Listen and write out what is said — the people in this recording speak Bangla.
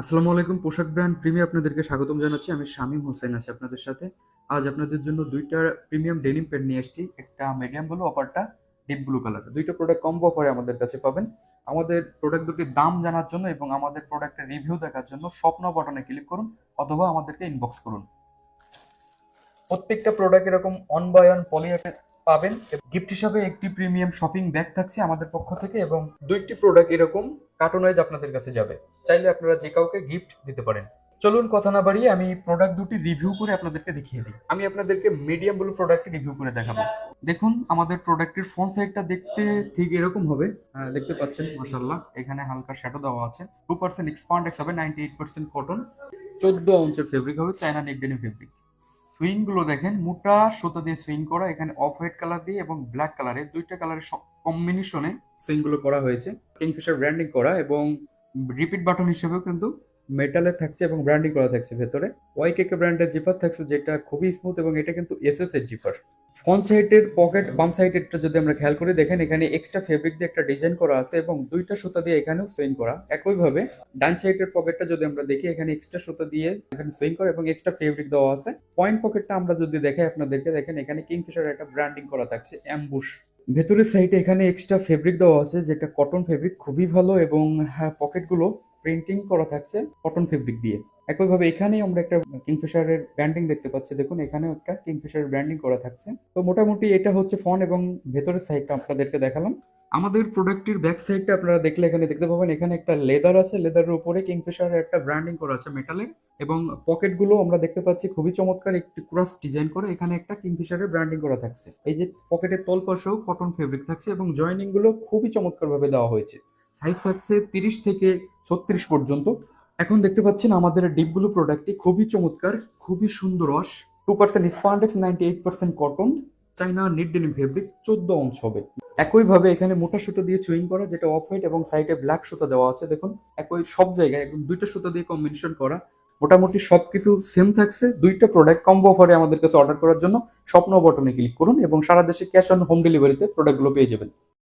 আসসালামু আলাইকুম, পোশাক ব্র্যান্ড প্রিমিয়াম আপনাদেরকে স্বাগতম জানাচ্ছি। আমি শামীম হোসেন আছি আপনাদের সাথে। আজ আপনাদের জন্য দুইটা প্রিমিয়াম ডেনিম প্যান্ট নিয়ে এসেছি একটা মিডিয়াম ব্লু অপারটা ডিপ ব্লু কালার দুইটা প্রোডাক্ট কম্বো অফারে আমাদের কাছে পাবেন। আমাদের প্রোডাক্ট দুটির দাম জানার জন্য এবং আমাদের প্রোডাক্টের রিভিউ দেখার জন্য স্বপ্ন বাটনে ক্লিক করুন অথবা আমাদেরকে ইনবক্স করুন। প্রত্যেকটা প্রোডাক্ট এরকম অন বাই অন পলিয়াকে পাবেন। গিফট হিসাবে একটি প্রিমিয়াম শপিং ব্যাগ থাকছে আমাদের পক্ষ থেকে এবং দুইটি প্রোডাক্ট এরকম কার্টুন ওয়াইজ আপনাদের কাছে যাবে। চাইলে আপনারা যে কাউকে গিফট দিতে পারেন। চলুন কথা না বাড়িয়ে আমি প্রোডাক্ট দুটি রিভিউ করে আপনাদেরকে দেখিয়ে দিই। আমি আপনাদেরকে মিডিয়াম ব্লু প্রোডাক্টটি রিভিউ করে দেখাবো। দেখুন, আমাদের প্রোডাক্টের ফ্রন্ট সাইডটা দেখতে ঠিক এরকম হবে। দেখতে পাচ্ছেন মাশাল্লাহ এখানে হালকা শ্যাডো দেওয়া আছে। টু পার্সেন্ট এক্সপান্ডেক্স হবে নাইনটি এইট পার্সেন্ট কটন চোদ্দ অঞ্চের ফেব্রিক হবে চায়না নেকডেনি ফেব্রিক সুইংগুলো দেখেন, মোটা সুতা দিয়ে সুইং করা, এখানে অফ হোয়াইট কালার দিয়ে এবং ব্ল্যাক কালারের দুইটা কালারের কম্বিনেশনে সুইংগুলো করা হয়েছে। কিংফিশার ব্র্যান্ডিং করা এবং রিপিট বাটন হিসেবেও কিন্তু মেটালের থাকছে এবং ব্র্যান্ডিং করা থাকছে ভেতরে। ওয়াই কেকে ব্র্যান্ডের জিপার থাকছে যেটা খুবই স্মুথ এবং এটা কিন্তু এসএস এর জিপার ফ্রন্ট সাইডের পকেট বাম সাইডেরটা যদি আমরা খেয়াল করি দেখেন, এখানে এক্সট্রা ফেব্রিক দিয়ে একটা ডিজাইন করা আছে এবং দুইটা সুতা দিয়ে এখানেও সুইং করা। একইভাবে ডান সাইডের পকেটটা যদি আমরা দেখি, এখানে এক্সট্রা সুতা দিয়ে এখানে সুইং করা এবং এক্সট্রা ফেব্রিক দেওয়া আছে। পয়েন্ট পকেটটা আমরা যদি দেখাই আপনাদেরকে, দেখেন এখানে কিংফিশার একটা ব্র্যান্ডিং করা থাকছে অ্যাম্বুশ ভেতরের সাইডে এখানে এক্সট্রা ফেব্রিক দেওয়া আছে, যেটা কটন ফেব্রিক খুবই ভালো এবং হ্যাঁ পকেটগুলো প্রিন্টিং করা থাকছে কটন ফেব্রিক দিয়ে। একইভাবে এখানেই আমরা একটা কিংফিশারের ব্র্যান্ডিং দেখতে পাচ্ছি। দেখুন, এখানেও একটা কিংফিশারের ব্র্যান্ডিং করা থাকছে। তো মোটামুটি এটা হচ্ছে ফোন এবং ভেতরের সাইডটা আপনাদেরকে দেখালাম। আমাদের প্রোডাক্টটির ব্যাক সাইডটা আপনারা দেখলে এখানে দেখতে পাবেন। এখানে একটা লেদার আছে। লেদারের উপরে কিংফিশারের একটা ব্র্যান্ডিং করা আছে মেটালে এবং পকেটগুলো আমরা দেখতে পাচ্ছি খুবই চমৎকার। একটি ক্রস ডিজাইন করে এখানে একটা কিংফিশারের ব্র্যান্ডিং করা থাকছে। এই যে পকেটের তল পাশেও কটন ফেব্রিক থাকছে এবং জয়েনিংগুলো খুবই চমৎকার ভাবে দেওয়া হয়েছে। সাইজ থাকছে তিরিশ থেকে ছত্রিশ পর্যন্ত। এখন দেখতে পাচ্ছেন আমাদের ডিপ ব্লু প্রোডাক্টটি খুবই চমৎকার, খুবই সুন্দর রস two percent spandex ninety eight percent cotton China knit denim fabric চোদ্দ অংশ হবে। একইভাবে এখানে মোটা সুতো দিয়ে চুইং করা, যেটা অফ হোয়াইট এবং সাইডে ব্ল্যাক সুতো দেওয়া আছে, দেখুন। একই সব জায়গায় একদম দুইটা সুতো দিয়ে কম্বিনেশন করা। মোটামুটি সবকিছু সেম থাকছে, দুইটা প্রোডাক্ট কম্বো অফারে আমাদের কাছে অর্ডার করার জন্য। স্বপ্ন বটনে ক্লিক করুন এবং সারা দেশে ক্যাশ অন হোম ডেলিভারিতে প্রোডাক্টগুলো পেয়ে যাবেন।